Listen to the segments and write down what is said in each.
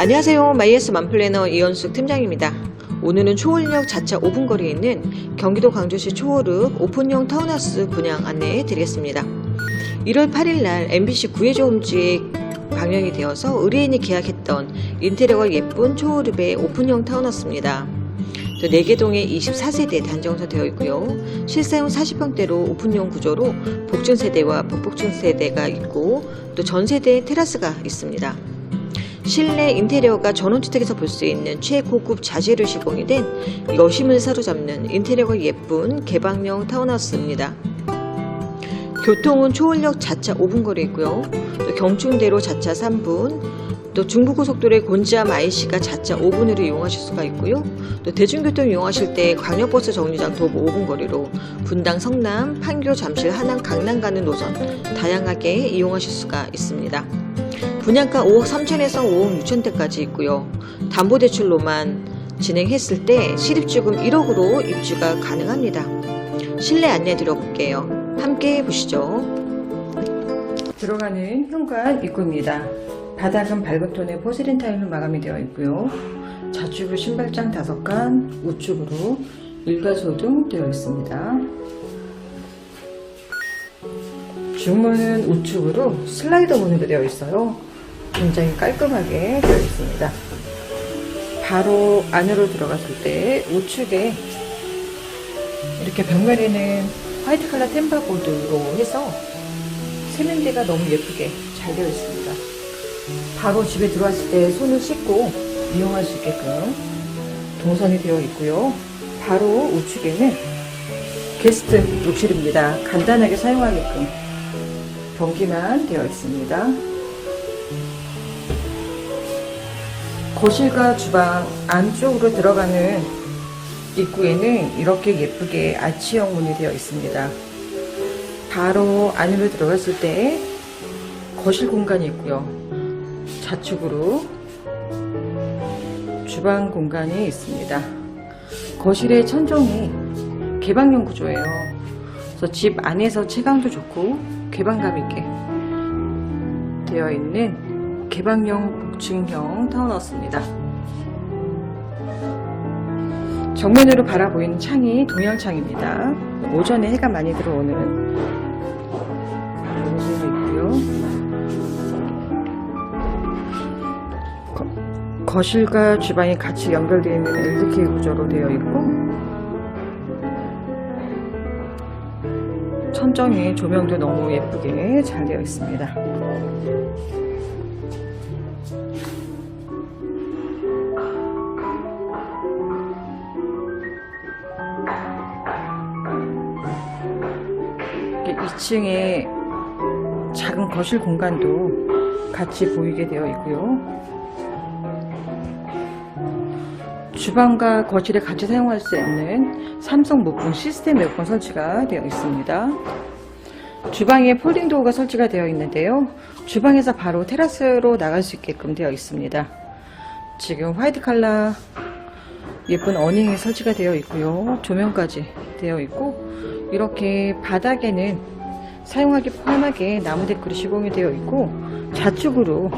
안녕하세요. 마이에스 맘플래너 이현숙 팀장입니다. 오늘은 초월역 자차 5분 거리에 있는 경기도 광주시 초월읍 오픈형 타운하우스 분양 안내해 드리겠습니다. 1월 8일 날 MBC 구해줘 홈즈에 방영이 되어서 의뢰인이 계약했던 인테리어가 예쁜 초월읍의 오픈형 타운하우스입니다. 4개 동에 24세대 단정서 되어 있고요. 실사용 40평대로 오픈형 구조로 복층 세대와 북복층 세대가 있고 또 전 세대 테라스가 있습니다. 실내 인테리어가 전원주택에서 볼 수 있는 최고급 자재로 시공이 된 여심을 사로잡는 인테리어가 예쁜 개방형 타운하우스입니다. 교통은 초월역 자차 5분 거리에 있고요. 또 경충대로 자차 3분, 또 중부고속도로의 곤지암 IC가 자차 5분으로 이용하실 수가 있고요. 또 대중교통 이용하실 때 광역버스 정류장 도보 5분 거리로 분당 성남, 판교 잠실 하남 강남 가는 노선 다양하게 이용하실 수가 있습니다. 분양가 5억 3천에서 5억 6천대까지 있고요. 담보대출로만 진행했을 때 실입주금 1억으로 입주가 가능합니다. 실내 안내 드려볼게요. 함께 보시죠. 들어가는 현관 입구입니다. 바닥은 톤의 포세린 타일로 마감이 되어 있고요. 좌측으로 신발장 5칸, 우측으로 일가소등 되어 있습니다. 중문은 우측으로 슬라이더 문으로 되어 있어요. 굉장히 깔끔하게 되어 있습니다. 바로 안으로 들어갔을 때 우측에 이렇게 벽면에는 화이트 컬러 템바보드로 해서 세면대가 너무 예쁘게 잘 되어 있습니다. 바로 집에 들어왔을 때 손을 씻고 이용할 수 있게끔 동선이 되어 있고요. 바로 우측에는 게스트 욕실입니다. 간단하게 사용하게끔 변기만 되어 있습니다. 거실과 주방 안쪽으로 들어가는 입구에는 이렇게 예쁘게 아치형 문이 되어 있습니다. 바로 안으로 들어갔을 때 거실 공간이 있고요. 좌측으로 주방 공간이 있습니다. 거실의 천정이 개방형 구조예요. 그래서 집 안에서 채광도 좋고 개방감 있게 되어 있는 개방형 복층형 타운하우스입니다. 정면으로 바라보이는 창이 동양창입니다. 오전에 해가 많이 들어오는 모습이 있고요. 거- 거실과 주방이 같이 연결되어 있는 LDK 구조로 되어 있고 천정에 조명도 너무 예쁘게 잘 되어 있습니다. 2층에 작은 거실 공간도 같이 보이게 되어 있고요. 주방과 거실에 같이 사용할 수 있는 삼성 목풍 시스템 에어컨 설치가 되어 있습니다. 주방에 폴딩 도어가 설치가 되어 있는데요. 주방에서 바로 테라스로 나갈 수 있게끔 되어 있습니다. 지금 화이트 칼라 예쁜 어닝이 설치가 되어 있고요. 조명까지 되어 있고 이렇게 바닥에는 사용하기 편하게 나무 데크로 시공이 되어 있고 좌측으로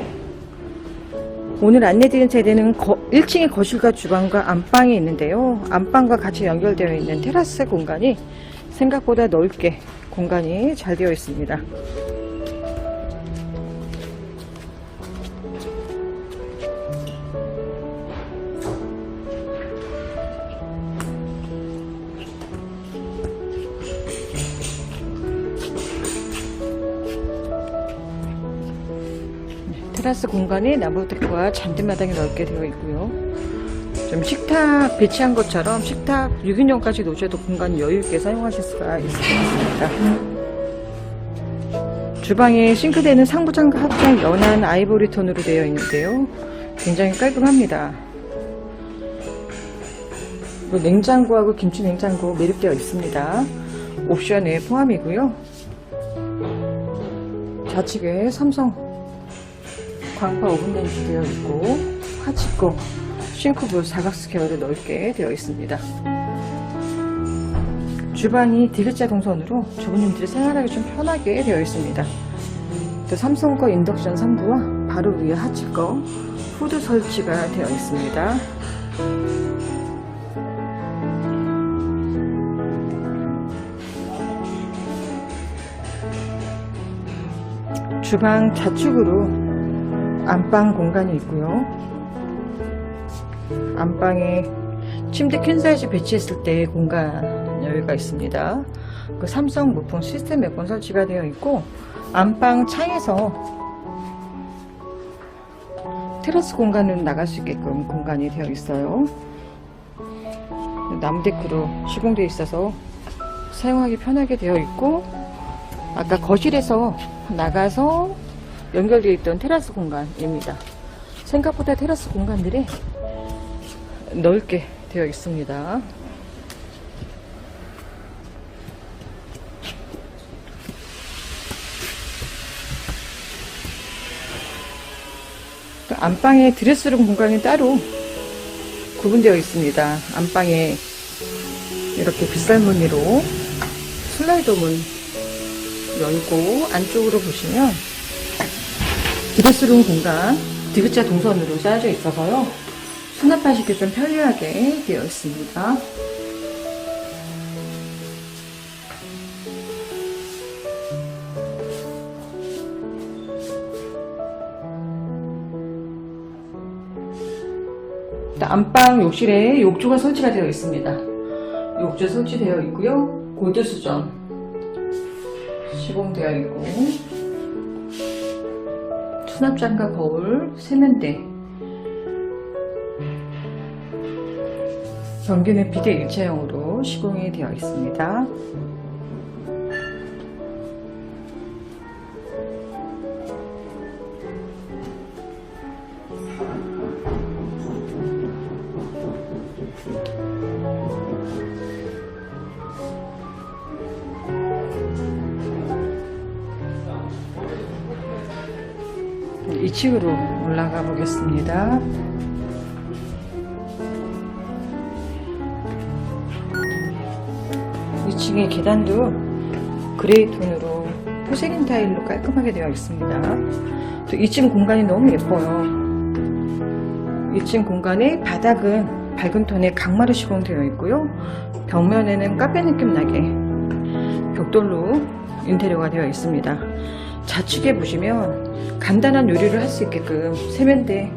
오늘 안내드린 세대는 1층에 거실과 주방과 안방이 있는데요. 안방과 같이 연결되어 있는 테라스 공간이 생각보다 넓게 공간이 잘 되어 있습니다. 테라스 공간에 나무 데크와 잔디마당이 넓게 되어 있고요. 좀 식탁 배치한 것처럼 식탁 6인용까지 놓으셔도 공간 여유 있게 사용하실 수가 있습니다. 주방에 싱크대는 상부장과 합장 연한 아이보리 톤으로 되어 있는데요. 굉장히 깔끔합니다. 냉장고하고 김치 냉장고 매립되어 있습니다. 옵션에 포함이고요. 좌측에 삼성 광파 오븐 렌즈 되어 있고 하치고 싱크볼 사각스 케어도 넓게 되어 있습니다. 주방이 디귿자 동선으로 주부님들이 생활하기 좀 편하게 되어 있습니다. 또 삼성 거 인덕션 3구와 바로 위에 하치 거 푸드 설치가 되어 있습니다. 주방 좌측으로 안방 공간이 있고요. 안방에 침대 퀸 사이즈 배치했을 때 공간 여유가 있습니다. 그 삼성 무풍 시스템 에어컨 설치가 되어 있고 안방 창에서 테라스 공간으로 나갈 수 있게끔 공간이 되어 있어요. 남데크로 시공되어 있어서 사용하기 편하게 되어 있고 아까 거실에서 나가서 연결되어 있던 테라스 공간입니다. 생각보다 테라스 공간들이 넓게 되어 있습니다. 그 안방에 드레스룸 공간이 따로 구분되어 있습니다. 안방에 이렇게 빗살무늬로 슬라이더 문 열고 안쪽으로 보시면 드레스룸 공간 디귿자 동선으로 짜여져 있어서요. 수납하시기 좀 편리하게 되어 있습니다. 안방 욕실에 욕조가 설치가 되어 있습니다. 욕조 설치되어 있고요. 골드 수전 시공되어 있고 수납장과 거울, 세면대 전기는 비대 일체형으로 시공이 되어 있습니다. 이층으로 올라가 보겠습니다. 이층의 계단도 그레이 톤으로 포세린 타일로 깔끔하게 되어 있습니다. 또 2층 공간이 너무 예뻐요. 2층 공간의 바닥은 밝은 톤의 강마루 시공되어 있고요. 벽면에는 카페 느낌 나게 벽돌로 인테리어가 되어 있습니다. 좌측에 보시면 간단한 요리를 할 수 있게끔 세면대,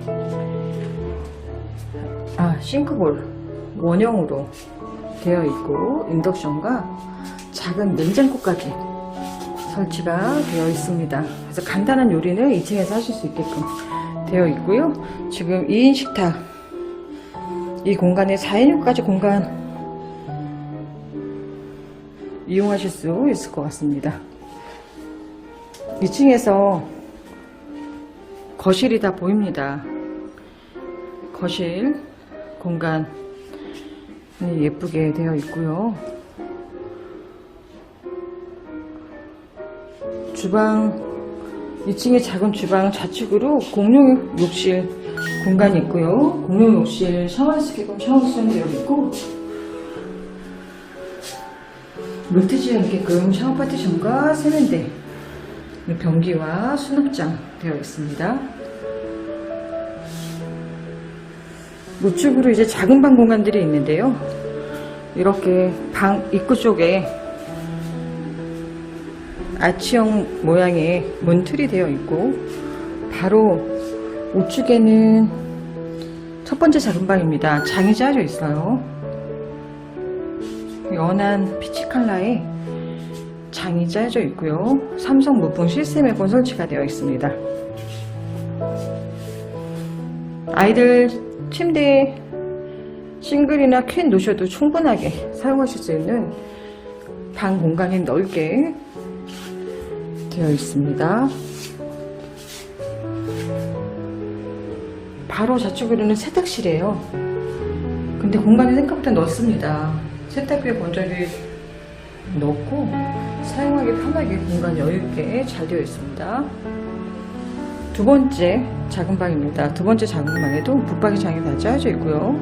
아 싱크볼 원형으로 되어 있고 인덕션과 작은 냉장고까지 설치가 되어 있습니다. 그래서 간단한 요리는 2층에서 하실 수 있게끔 되어 있고요. 지금 2인 식탁 이 공간에 4인용까지 공간 이용하실 수 있을 것 같습니다. 2층에서 거실이 다 보입니다. 거실 공간 예쁘게 되어 있고요. 주방 2층의 작은 주방 좌측으로 공용 욕실 공간이 있고요. 공용 욕실 샤워 스키금 샤워 수전되어 있고 물트지 않게끔 샤워 파티션과 세면대 변기와 수납장 되어 있습니다. 우측으로 이제 작은 방 공간들이 있는데요. 이렇게 방 입구 쪽에 아치형 모양의 문틀이 되어 있고 바로 우측에는 첫 번째 작은 방입니다. 장이 짜져 있어요. 연한 피치 컬러의 장이 짜져 있고요. 삼성 무풍 시스템 에어컨 설치가 되어 있습니다. 아이들 침대 싱글이나 퀸 놓으셔도 충분하게 사용하실 수 있는 방 공간이 넓게 되어 있습니다. 바로 좌측으로는 세탁실이에요. 근데 공간이 생각보다 넓습니다. 세탁기에 건조기 넣고 사용하기 편하게 공간 여유있게 잘 되어 있습니다. 두 번째 작은 방입니다. 두 번째 작은 방에도 붙박이 장이 다 짜여져 있고요.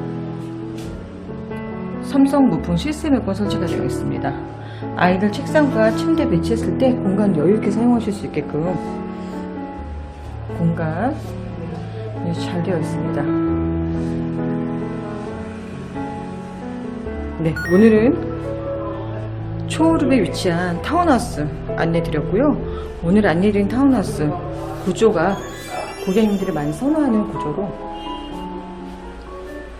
삼성 무풍 시스템 에어컨 설치가 되어 있습니다. 아이들 책상과 침대 배치했을 때 공간 여유있게 사용하실 수 있게끔 공간 네, 잘 되어 있습니다. 네, 오늘은 초호흡에 위치한 타운하우스 안내 드렸고요. 오늘 안내드린 타운하우스 구조가 고객님들이 많이 선호하는 구조로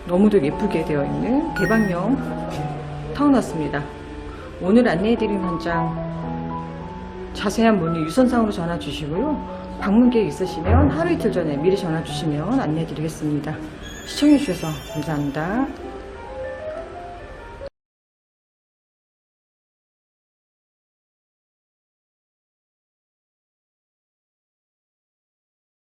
너무도 예쁘게 되어 있는 개방형 타운하우스입니다. 오늘 안내해드린 현장 자세한 문의 유선상으로 전화 주시고요. 방문 계획 있으시면 하루 이틀 전에 미리 전화 주시면 안내해 드리겠습니다. 시청해 주셔서 감사합니다.